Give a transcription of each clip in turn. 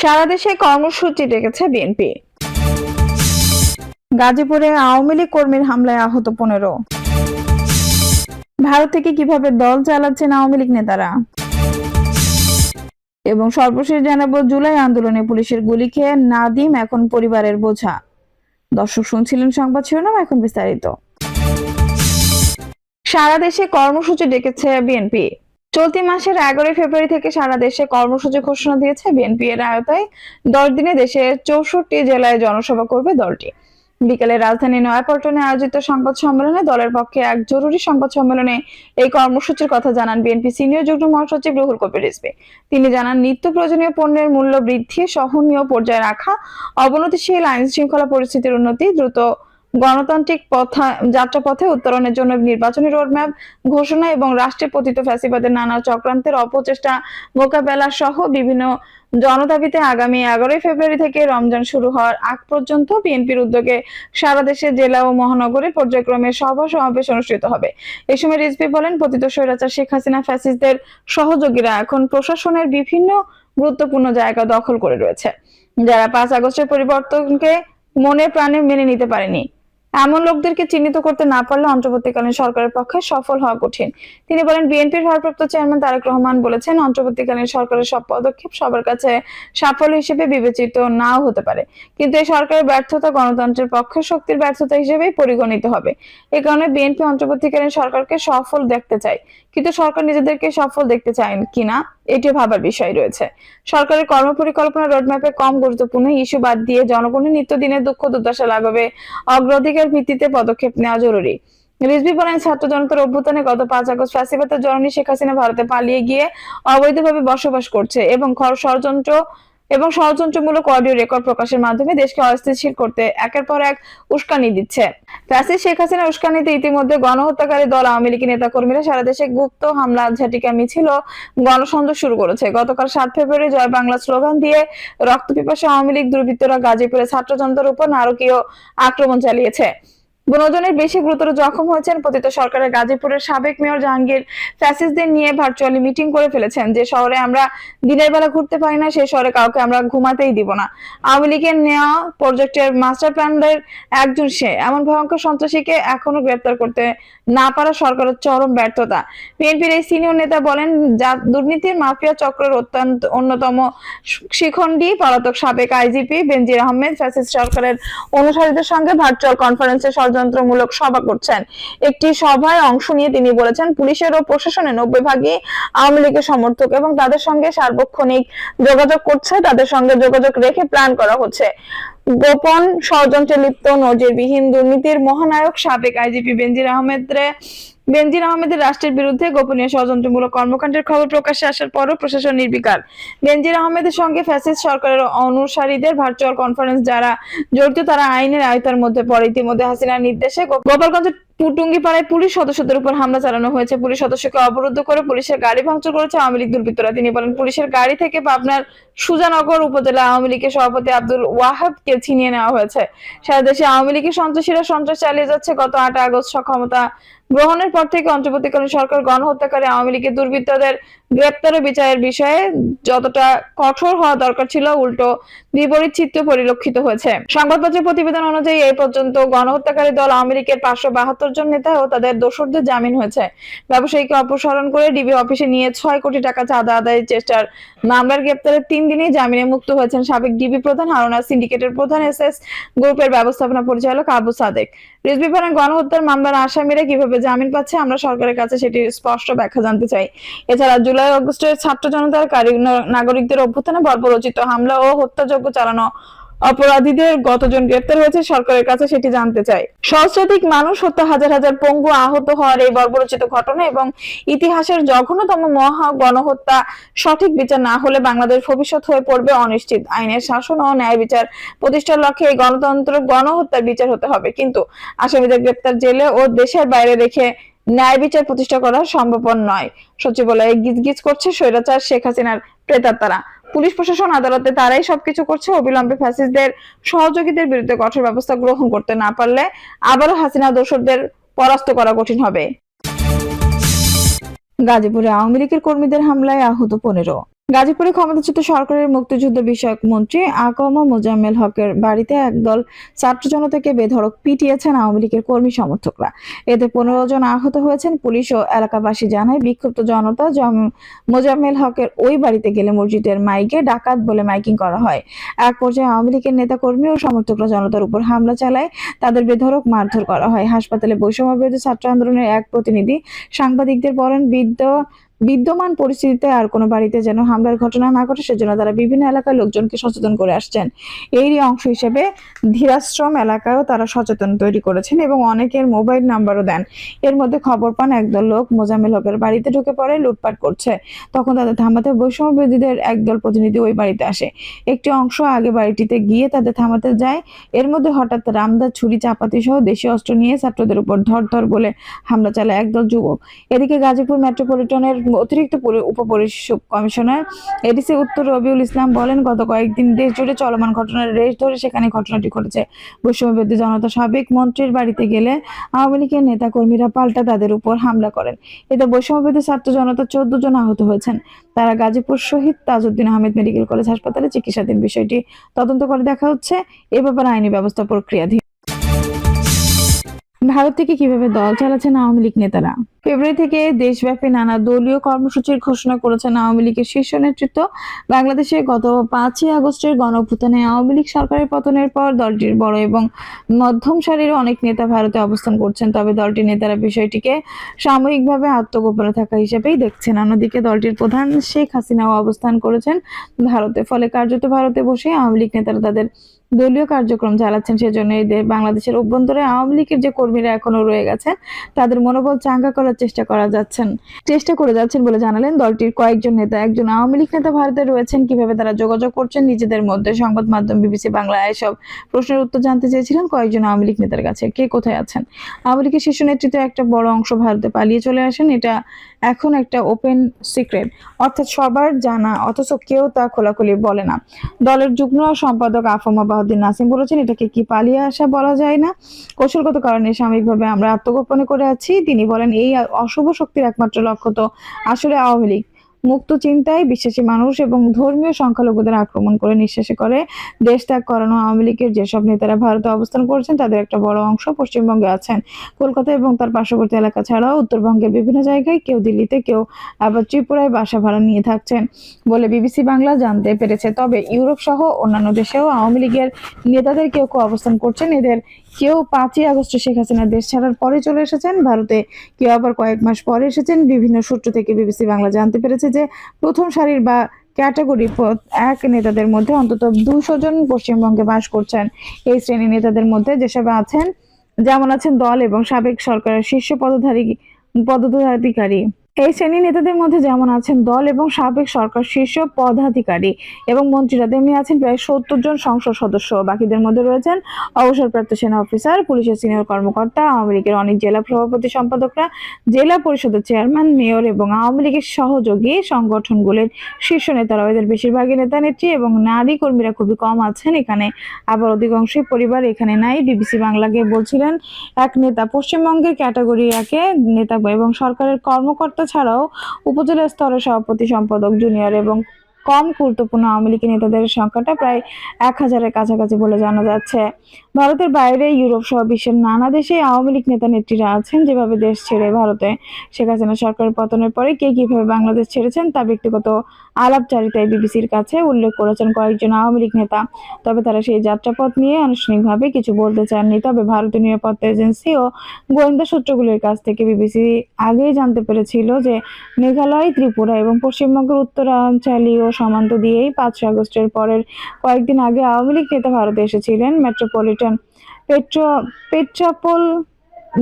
সারা দেশে কর্মসূচি ডেকেছে বিএনপি। গাজীপুরে আওয়ামী লীগ কর্মীর হামলায় আহত পনেরো। ভারত থেকে কীভাবে দল চালাচ্ছেন আওয়ামী লীগ নেতারা? এবং সর্বশেষ জানাব, জুলাই আন্দোলনে পুলিশের গুলি খেয়ে নাদিম এখন পরিবারের বোঝা। দর্শক শুনছিলেন সংবাদ শিরোনাম, এখন বিস্তারিত। সারা দেশে কর্মসূচি ডেকেছে বিএনপি। চলতি মাসের এগারোই ফেব্রুয়ারি থেকে সারা দেশে কর্মসূচি ঘোষণা দিয়েছে বিএনপি এর আয়তায় দশ দিনে দেশের চৌষট্টি জেলায় জনসভা করবে দলটি। বিকেলে রাজধানী নয়াপল্টনে আয়োজিত সংবাদ সম্মেলনে দলের পক্ষে এক জরুরি সংবাদ সম্মেলনে এই কর্মসূচির কথা জানান বিএনপি সিনিয়র যুগ্ম মহাসচিব রুহুল কবির রিজভী। তিনি জানান নিত্য প্রয়োজনীয় পণ্যের মূল্য বৃদ্ধি, সহনীয় পর্যায়ে রাখা, অবনতিশীল আইন শৃঙ্খলা পরিস্থিতির উন্নতি, দ্রুত গণতান্ত্রিক পথা যাত্রাপথে উত্তরণের জন্য নির্বাচনী রোডম্যাপ, ঘোষণা এবং রাষ্ট্রে পতিত ফ্যাসিবাদের নানা চক্রান্তের অপচেষ্টা মোকাবেলা সহ বিভিন্ন জনদাবিতে আগামী এগারোই ফেব্রুয়ারি থেকে রমজান শুরু হওয়ার আগ পর্যন্ত বিএনপির উদ্যোগে সারা দেশে জেলা ও মহানগরে পর্যায়ক্রমে সভা সমাবেশ অনুষ্ঠিত হবে। এ সময় রিজভি বলেন, পতিত স্বৈরাচার শেখ হাসিনা ফ্যাসিস্টদের সহযোগীরা এখন প্রশাসনের বিভিন্ন গুরুত্বপূর্ণ জায়গা দখল করে রয়েছে। যারা পাঁচ আগস্টের পরিবর্তনকে মনে প্রাণে মেনে নিতে পারেনি এমন লোকদেরকে চিহ্নিত করতে না পারলে অন্তর্বর্তীকালীন সরকারের পক্ষে সফল হওয়া কঠিন। তিনি বলেন, বিএনপির ভারপ্রাপ্ত চেয়ারম্যান তারেক রহমান বলেছেন, অন্তর্বর্তীকালীন সরকারের সব পদক্ষেপ সবার কাছে সাফল্য হিসেবে বিবেচিত নাও হতে পারে। কিন্তু এই সরকারের ব্যর্থতা গণতন্ত্রের পক্ষে শক্তির ব্যর্থতা হিসেবেই পরিগণিত হবে। এ কারণে বিএনপি অন্তর্বর্তীকালীন সরকারকে সফল দেখতে চায়। কিন্তু সরকার নিজেদেরকে সফল দেখতে চায় কিনা এটি ভাবার বিষয় রয়েছে। সরকারের কর্মপরিকল্পনা রোডম্যাপে কম গুরুত্বপূর্ণ ইস্যু বাদ দিয়ে জনগণের নিত্যদিনের দুঃখ দুর্দশা লাঘবে অগ্রাধিকার ভিত্তিতে পদক্ষেপ নেওয়া জরুরি। রিজভি বলেন, ছাত্র জনতার অভ্যুত্থানে গত পাঁচ আগস্ট ফ্যাসিবাদের জননী শেখ হাসিনা ভারতে পালিয়ে গিয়ে অবৈধভাবে বসবাস করছে এবং খর- ষড়যন্ত্র এবং ষড়যন্ত্রমূলক অডিও রেকর্ড প্রকাশের মাধ্যমে দেশকে অস্থিতিশীল করতে একের পর এক উস্কানি দিচ্ছে। ফ্যাসিস্ট শেখ হাসিনা উস্কানিতে ইতিমধ্যে গণহত্যাকারী দল আওয়ামী লীগের নেতাকর্মীরা সারা দেশে গুপ্ত হামলা, ঝাটিকা মিছিল গণসংযোগ শুরু করেছে। গতকাল সাত ফেব্রুয়ারি জয় বাংলা স্লোগান দিয়ে রক্ত পিপাসা আওয়ামী লীগ দুর্বৃত্তরা গাজীপুরে ছাত্র জনতার উপর নারকীয় আক্রমণ চালিয়েছে। জনের বেশি গুরুতর জখম হয়েছেন পতিত সরকারের গাজীপুরের সাবেক মেয়র জাহাঙ্গীর। ফ্যাসিস্টদের নিয়ে ভার্চুয়ালি মিটিং করে ফেলেছেন। যে শহরে আমরা দিনের বেলা ঘুরতে পারি না সেই শহরে কাউকে আমরা ঘুমাতেই দিব না। আওয়ামী লীগের নেওয়া প্রজেক্টের মাস্টার প্ল্যানের একজন সে। এমন ভয়ঙ্কর সন্ত্রাসীকে এখনও গ্রেপ্তার করতে না পারা সরকারের চরম ব্যর্থতা। বিএনপির এই সিনিয়র নেতা বলেন, যা দুর্নীতির মাফিয়া চক্রের অত্যন্ত অন্যতম শিখণ্ডী, পলাতক সাবেক আইজিপি বেনজির আহমেদ, ফ্যাসিস্ট সরকারের অনুসারীদের সঙ্গে ভার্চুয়াল কনফারেন্সে ষড়যন্ত্রমূলক সভা করছেন। একটি সভায় অংশ নিয়ে তিনি বলেছেন, পুলিশের ও প্রশাসনের নব্বই ভাগই আওয়ামী লীগের সমর্থক এবং তাদের সঙ্গে সার্বক্ষণিক যোগাযোগ করছে, তাদের সঙ্গে যোগাযোগ রেখে প্ল্যান করা হচ্ছে। গোপন ষড়যন্ত্রে লিপ্ত নজিরবিহীন দুর্নীতির মহানায়ক সাবেক আইজিপি বেনজির আহমেদরে, বেনজির আহমেদের রাষ্ট্রের বিরুদ্ধে গোপনীয় ষড়যন্ত্রমূলক কর্মকাণ্ডের খবর প্রকাশ্যে আসার পরও প্রশাসন নির্বিকার। বেঞ্জির আহমেদের সঙ্গে ফ্যাসিস্ট সরকারের অনুসারীদের ভার্চুয়াল কনফারেন্স যারা জড়িত, তারা আইনের আয়তার মধ্যে পড়ে। ইতিমধ্যে হাসিনার নির্দেশে গোপালগঞ্জ টুঙ্গিপাড়ায় পুলিশ সদস্যদের উপর হামলা চালানো হয়েছে। পুলিশ সদস্যকে অবরুদ্ধ করে পুলিশের গাড়ি ভাঙচুর করেছে আওয়ামী লীগ দুর্বৃত্তরা। তিনি বলেন, পুলিশের গাড়ি থেকে পাবনার সুজানগর উপজেলা আওয়ামী লীগের সভাপতি আব্দুল ওয়াহাবকে ছিনিয়ে নেওয়া হয়েছে। সারা দেশে আওয়ামী লীগের সন্ত্রাসীরা সন্ত্রাস চালিয়ে যাচ্ছে। গত আট আগস্ট ক্ষমতা গ্রহণের পর থেকে অন্তর্বর্তীকালীন সরকার গণহত্যাকারী আওয়ামী লীগের দুর্বৃত্তদের গ্রেপ্তার ও বিচারের বিষয়ে যতটা কঠোর হওয়া দরকার ছিল, উল্টো বিপরীত চিত্র পরিলক্ষিত হয়েছে। সংবাদপত্রের প্রতিবেদন অনুযায়ী এই পর্যন্ত গণহত্যাকারী দল আওয়ামী লীগের পাঁচশো বাহাত্তর জন নেতা ও তাদের দোসরদের জামিন হয়েছে। ব্যবসায়ীকে অপসারণ করে ডিবি অফিসে নিয়ে ছয় কোটি টাকা চাঁদা আদায়ের চেষ্টার মামলার গ্রেপ্তারের তিন দিনেই জামিনে মুক্ত হয়েছেন সাবেক ডিবি প্রধান, হারুনা সিন্ডিকেটের প্রধান এস এস গ্রুপের ব্যবস্থাপনা পরিচালক আবু সাদেক। রিজভি বলেন গণহত্যার মামলার আসামিরা কীভাবে জামিন পাচ্ছে, আমরা সরকারের কাছে সেটি স্পষ্ট ব্যাখ্যা জানতে চাই। এছাড়া জুলাই অগস্টের ছাত্র জনতার নাগরিকদের অভ্যুত্থানে বর্বরচিত হামলা ও হত্যাযজ্ঞ চালানো অপরাধীদের কতজন গ্রেপ্তার হয়েছে সরকারের কাছে সেটি জানতে চাই। সহস্রাধিক মানুষ হত্যা, হাজার হাজার পঙ্গু আহত হওয়ার এই বর্বরচিত ঘটনা এবং ইতিহাসের জঘন্যতম মহা গণহত্যা সঠিক বিচার না হলে বাংলাদেশ ভবিষ্যৎ হয়ে পড়বে অনিশ্চিত। আইনের শাসন ও ন্যায় বিচার প্রতিষ্ঠার লক্ষ্যে এই গণতন্ত্র গণহত্যার বিচার হতে হবে। কিন্তু আসামিদের গ্রেপ্তার জেলে ও দেশের বাইরে রেখে ন্যায় বিচার প্রতিষ্ঠা করা সম্ভবপর নয়। সচিবালয়ে গিজগিজ করছে স্বৈরাচার শেখ হাসিনার প্রেতাত্মারা। পুলিশ প্রশাসন, আদালতে তারাই সবকিছু করছে। অবিলম্বে ফ্যাসিস্টদের সহযোগীদের বিরুদ্ধে কঠোর ব্যবস্থা গ্রহণ করতে না পারলে আবারও হাসিনা দোসরদের পরাস্ত করা কঠিন হবে। গাজীপুরে আওয়ামী লীগের কর্মীদের হামলায় আহত পনেরো। গাজীপুরে ক্ষমতাচ্যুত সরকারের মুক্তিযুদ্ধ বিষয়ক মন্ত্রী আকম মোজাম্মেল হকের বাড়িতে একদল ছাত্র জনতাকে বেধড়ক পিটিয়েছেন আওয়ামী লীগের কর্মী সমর্থকরা। এতে পনেরো জন আহত হয়েছেন, পুলিশ ও এলাকাবাসী জানায় বিক্ষুব্ধ জনতা মোজাম্মেল হকের ওই বাড়িতে গেলে মসজিদের মাইকে ডাকাত বলে মাইকিং করা হয়। এক পর্যায়ে আওয়ামী লীগের নেতা কর্মী ও সমর্থকরা জনতার উপর হামলা চালায়, তাদের বেধড়ক মারধর করা হয়। হাসপাতালে বৈষম্য বিরোধী ছাত্র আন্দোলনের এক প্রতিনিধি সাংবাদিকদের বলেন বিদ্য বিদ্যমান পরিস্থিতিতে আর কোনো বাড়িতে যেন হামলার ঘটনা না ঘটে, সেজন্য তারা বিভিন্ন এলাকার লোকজনকে সচেতন করে আসছেন। এরই অংশ হিসেবে ধীরাশ্রম এলাকায়ও তারা সচেতন তৈরি করেছেন এবং অনেকের মোবাইল নাম্বারও দেন। এর মধ্যে খবর পান, একদল লোক মোজাম্মেল হকের বাড়িতে ঢুকে পড়ে, লুটপাট করছে। তখন তাদের থামাতে বৈষম্য বিরোধীদের একদল প্রতিনিধি ওই বাড়িতে আসে। একটি অংশ আগে বাড়িটিতে গিয়ে তাদের থামাতে যায়। এর মধ্যে হঠাৎ রামদা, ছুরি চাপাতি সহ দেশীয় অস্ত্র নিয়ে ছাত্রদের উপর ধর ধর বলে হামলা চালায় একদল যুবক। এদিকে গাজীপুর মেট্রোপলিটনের অতিরিক্ত পরি- উপপরিষদ কমিশনার এডিসি উত্তর রবিউল ইসলাম বলেন, গত কয়েকদিন দেশ জুড়ে চলমান ঘটনার রেশ ধরে সেখানে ঘটনাটি ঘটেছে। বৈষম্যবিরোধী জনতা সাবেক মন্ত্রীর বাড়িতে গেলে আওয়ামী লীগের নেতা কর্মীরা পাল্টা তাদের উপর হামলা করেন। এতে বৈষম্যবিরোধী ছাত্র জনতা চোদ্দ জন আহত হয়েছেন। তারা গাজীপুর শহীদ তাজউদ্দিন আহমেদ মেডিকেল কলেজ হাসপাতালে চিকিৎসাধীন বিষয়টি তদন্ত করে দেখা হচ্ছে। এ ব্যাপারে আইনি ব্যবস্থা প্রক্রিয়াধীন। ভারত থেকে কীভাবে দল চালাচ্ছেন আওয়ামী লীগ নেতারা? ফেব্রুয়ারি থেকে দেশব্যাপী নানা দলীয় কর্মসূচির ঘোষণা করেছেন আওয়ামী লীগের শীর্ষ নেতৃত্ব। বাংলাদেশে গত পাঁচই আগস্টের গণঅভ্যুত্থানে আওয়ামী লীগ সরকারের পতনের পর দলটির বড় এবং মধ্যম সারির অনেক নেতা ভারতে অবস্থান করছেন, তবে দলটির নেতারা বিষয়টিকে সাময়িকভাবে আত্মগোপনে থাকা হিসেবেই দেখছেন। অন্যদিকে দলটির প্রধান শেখ হাসিনাও অবস্থান করেছেন ভারতে। ফলে কার্যত ভারতে বসে আওয়ামী লীগ নেতারা তাদের দলীয় কার্যক্রম চালাচ্ছেন সেজন্য এই বাংলাদেশের অভ্যন্তরে আওয়ামী লীগের যে কর্মীরা এখনও রয়ে গেছেন, তাদের মনোবল চাঙ্গা করার চেষ্টা করা যাচ্ছেন। চেষ্টা করে যাচ্ছেন বলে জানালেন দলটির কয়েকজন নেতা। একজন আওয়ামী লীগ নেতা ভারতে রয়েছেন, কীভাবে তারা যোগাযোগ করছেন নিজেদের মধ্যে? সংবাদ মাধ্যম বিবিসি বাংলা এসব প্রশ্নের উত্তর জানতে চেয়েছিলেন কয়েকজন আওয়ামী লীগ নেতার কাছে। কে কোথায় আছেন? আওয়ামী লীগের শীর্ষ নেতৃত্বের একটা বড় অংশ ভারতে পালিয়ে চলে আসেন। এটা এখন একটা ওপেন সিক্রেট। অর্থাৎ সবার জানা, অথচ কেউ তা খোলাখুলি বলে না। দলের যুগ্ম সম্পাদক আফমা বাহাউদ্দিন নাসিম বলেছেন, এটাকে কি পালিয়ে আসা বলা যায় না? কৌশলগত কারণে সাময়িকভাবে আমরা আত্মগোপনে করে আছি। তিনি বলেন, এই অশুভ শক্তির একমাত্র লক্ষ্য তো আসলে আওয়ামী লীগ। মুক্ত চিন্তায় বিশ্বাসী মানুষ এবং ধর্মীয় সংখ্যালঘুদের আক্রমণ করে নিঃশ্বাসে করে। দেশ ত্যাগ করানো আওয়ামী লীগের যেসব নেতারা ভারতে অবস্থান করছেন, তাদের একটা বড় অংশ পশ্চিমবঙ্গে আছেন। কলকাতা এবং তার পার্শ্ববর্তী এলাকা ছাড়াও উত্তরবঙ্গের বিভিন্ন জায়গায় কেউ দিল্লিতে, কেউ আবার ত্রিপুরায় বাসা ভাড়া নিয়ে থাকছেন বলে বিবিসি বাংলা জানতে পেরেছে। তবে ইউরোপ সহ অন্যান্য দেশেও আওয়ামী লীগের নেতাদের কেউ কেউ অবস্থান করছেন। এদের কেউ পাঁচই আগস্ট শেখ হাসিনা দেশ ছাড়ার পরে চলে এসেছেন। ভারতে কেউ আবার কয়েক মাস পরে এসেছেন। বিভিন্ন সূত্র থেকে বিবিসি বাংলা জানতে পেরেছে যে প্রথম সারির বা ক্যাটাগরি এক নেতাদের মধ্যে অন্তত দুশো জন পশ্চিমবঙ্গে বাস করছেন। এই শ্রেণির নেতাদের মধ্যে যেসব আছেন, যেমন আছেন দল এবং সাবেক সরকারের শীর্ষ পদধারী পদাধিকারী এই শ্রেণির নেতাদের মধ্যে যেমন আছেন দল এবং সাবেক সরকার শীর্ষ পদাধিকারী এবং মন্ত্রীরা, তেমনি আছেন প্রায় সত্তর জন সংসদ সদস্য। বাকিদের মধ্যে রয়েছেন অবসরপ্রাপ্ত সেনা অফিসার, পুলিশের সিনিয়র কর্মকর্তা, আওয়ামী লীগের অনেক জেলা সভাপতি সম্পাদকরা, জেলা পরিষদের চেয়ারম্যান, মেয়র এবং আওয়ামী লীগের সহযোগী সংগঠনগুলির শীর্ষ নেতারা এদের বেশিরভাগই নেতা নেত্রী এবং নারী কর্মীরা খুবই কম আছেন। এখানে আবার অধিকাংশই পরিবার এখানে নাই। বিবিসি বাংলাকে বলছিলেন, এক নেতা পশ্চিমবঙ্গের ক্যাটাগরি একে নেতা এবং সরকারের কর্মকর্তা ছাড়াও উপজেলা স্তরের সভাপতি সম্পাদক জুনিয়র এবং কম গুরুত্বপূর্ণ আওয়ামী লীগের নেতাদের সংখ্যাটা প্রায় এক হাজারের কাছাকাছি বলে জানা যাচ্ছে। ভারতের বাইরে ইউরোপ সহ বিশ্বের নানা দেশে আওয়ামী লীগ নেতা নেত্রীরা আছেন, যেভাবে দেশ ছেড়ে ভারতে। শেখ হাসিনা সরকারের পতনের পরে কে কীভাবে বাংলাদেশ ছেড়েছেন তা ব্যক্তিগত আলাপচারিতায় বিবিসির কাছে উল্লেখ করেছেন কয়েকজন আওয়ামী লীগ নেতা। তবে তারা সেই যাত্রাপথ নিয়ে আনুষ্ঠানিকভাবে কিছু বলতে চাননি। তবে ভারতীয় নিরাপত্তা এজেন্সি ও গোয়েন্দা সূত্রগুলির কাছ থেকে বিবিসি আগেই জানতে পেরেছিল যে মেঘালয়, ত্রিপুরা এবং পশ্চিমবঙ্গের উত্তরাঞ্চলীয় সীমান্ত দিয়েই পাঁচই আগস্টের পরের কয়েকদিন আগে আওয়ামী লীগ নেতা ভারতে এসেছিলেন মেট্রোপলিটন। পেট্রো পেট্রাপোল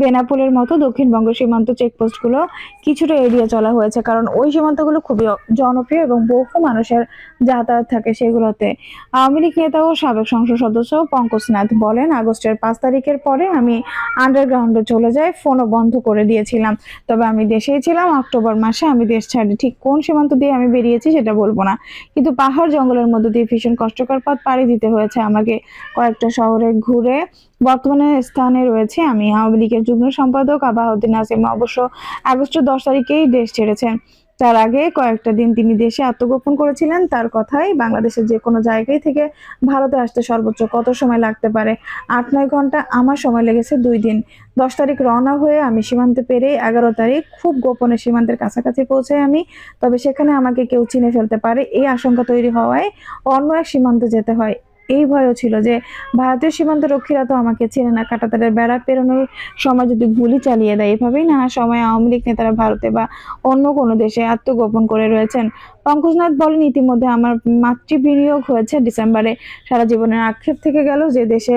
বেনাপোলের মতো দক্ষিণবঙ্গ সীমান্ত চেকপোস্টগুলো কিছুটা এড়িয়ে চলা হয়েছে, কারণ ওই সীমান্তগুলো খুবই জনপ্রিয় এবং বহু মানুষের যাতায়াত থাকে সেগুলোতে। আওয়ামী লীগ নেতা ও সাবেক সংসদ সদস্য পঙ্কজ নাথ বলেন, আগস্টের পাঁচ তারিখের পরে আমি আন্ডারগ্রাউন্ডে চলে যাই, ফোনও বন্ধ করে দিয়েছিলাম। তবে আমি দেশেই ছিলাম, অক্টোবর মাসে আমি দেশ ছাড়ি। ঠিক কোন সীমান্ত দিয়ে আমি বেরিয়েছি সেটা বলব না। কিন্তু পাহাড় জঙ্গলের মধ্যে দিয়ে ভীষণ কষ্টকর পথ পাড়ি দিতে হয়েছে আমাকে। কয়েকটা শহরে ঘুরে বর্তমানে স্থানে রয়েছে আমি আওয়ামী লীগের যুগ্ম সম্পাদক আবাহউদ্দিন নাসিম। অবশ্য আগস্টের দশ তারিখেই দেশ ছেড়েছেন। তার আগে কয়েকটা দিন তিনি দেশে আত্মগোপন করেছিলেন। তার কথাই বাংলাদেশের যে কোনো জায়গায় থেকে ভারতে আসতে সর্বোচ্চ কত সময় লাগতে পারে? আট, নয় ঘণ্টা আমার সময় লেগেছে দুই দিন। দশ তারিখ রওনা হয়ে আমি সীমান্তে পেরে এগারো তারিখ খুব গোপনে সীমান্তের কাছাকাছি পৌঁছাই আমি। তবে সেখানে আমাকে কেউ চিনে ফেলতে পারে। এই আশঙ্কা তৈরি হওয়ায় অন্য এক সীমান্তে যেতে হয়। এই ভয়ও ছিল যে ভারতীয় সীমান্ত রক্ষীরা তো আমাকে চেনে না, কাটাতারের বেড়া পেরোনোর সময় যদি গুলি চালিয়ে দেয়, এভাবেই নানা সময় আওয়ামী লীগ নেতারা ভারতে বা অন্য কোনো দেশে আত্মগোপন করে রয়েছেন। পঙ্কজনাথ বলেন, ইতিমধ্যে আমার মাতৃ বিনিয়োগ হয়েছে ডিসেম্বরে। সারা জীবনের আক্ষেপ থেকে গেল যে দেশে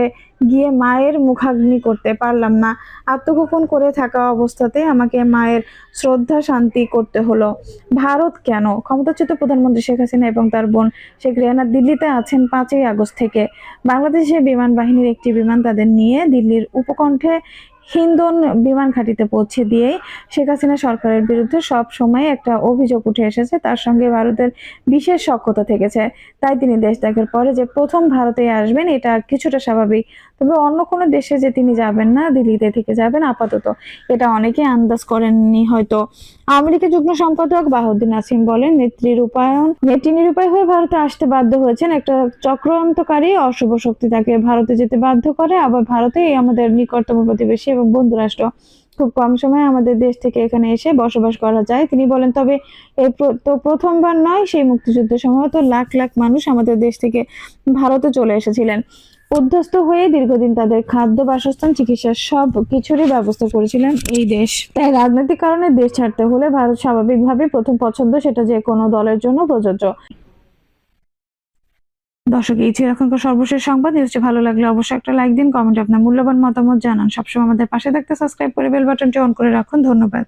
গিয়ে মায়ের মুখাগ্নি করতে পারলাম না। আত্মগোপন করে থাকা অবস্থাতে আমাকে মায়ের শ্রদ্ধা শান্তি করতে হলো। ভারত কেন? ক্ষমতাচ্যুত প্রধানমন্ত্রী শেখ হাসিনা এবং তার বোন শেখ রেহানা দিল্লিতে আছেন পাঁচই আগস্ট থেকে। বাংলাদেশে বিমান বাহিনীর একটি বিমান তাদের নিয়ে দিল্লির উপকণ্ঠে হিন্দন বিমান ঘাঁটিতে পৌঁছে দিয়েই শেখ হাসিনা সরকারের বিরুদ্ধে সব সময় একটা অভিযোগ উঠে এসেছে, তার সঙ্গে ভারতের বিশেষ সক্ষতা থেকেছে। তাই তিনি দেশ ত্যাগের পরে যে প্রথম ভারতে আসবেন, এটা কিছুটা স্বাভাবিক। তবে অন্য কোনো দেশে যে তিনি যাবেন না, দিল্লিতে থেকে যাবেন, আপাতত এটা অনেকে আন্দাজ করেননি হয়তো। আমেরিকা যুগ্ম সম্পাদক বাহুদ্দিন আসিম বলেন, নেত্রী রূপায়ণ, নেত্রী নিরূপায় হয়ে ভারতে আসতে বাধ্য হয়েছেন একটা চক্রান্তকারী অশুভ শক্তি তাকে ভারতে যেতে বাধ্য করে। আবার ভারতেই আমাদের নিকটতম প্রতিবেশী এবং বন্ধু রাষ্ট্র খুব কম সময়ে আমাদের দেশ থেকে এখানে এসে বসবাস করা যায়। তিনি বলেন, তবে এই তো প্রথমবার নয়, সেই মুক্তিযুদ্ধের সময় তো লাখ লাখ মানুষ আমাদের দেশ থেকে ভারতে চলে এসেছিলেন। উদ্ধস্ত হয়ে দীর্ঘদিন তাদের খাদ্য, বাসস্থান, চিকিৎসা সব কিছুরই ব্যবস্থা করেছিলেন এই দেশ। তাই রাজনৈতিক কারণে দেশ ছাড়তে হলে ভারত স্বাভাবিকভাবে প্রথম পছন্দ সেটা যে কোনো দলের জন্য প্রযোজ্য। দর্শক, এই ছিল এখনকার সর্বশেষ সংবাদ। নিউজটি ভালো লাগলে অবশ্যই একটা লাইক দিন কমেন্ট আপনার মূল্যবান মতামত জানান। সবসময় আমাদের পাশে থাকতে সাবস্ক্রাইব করে বেল বাটনটি অন করে রাখুন। ধন্যবাদ।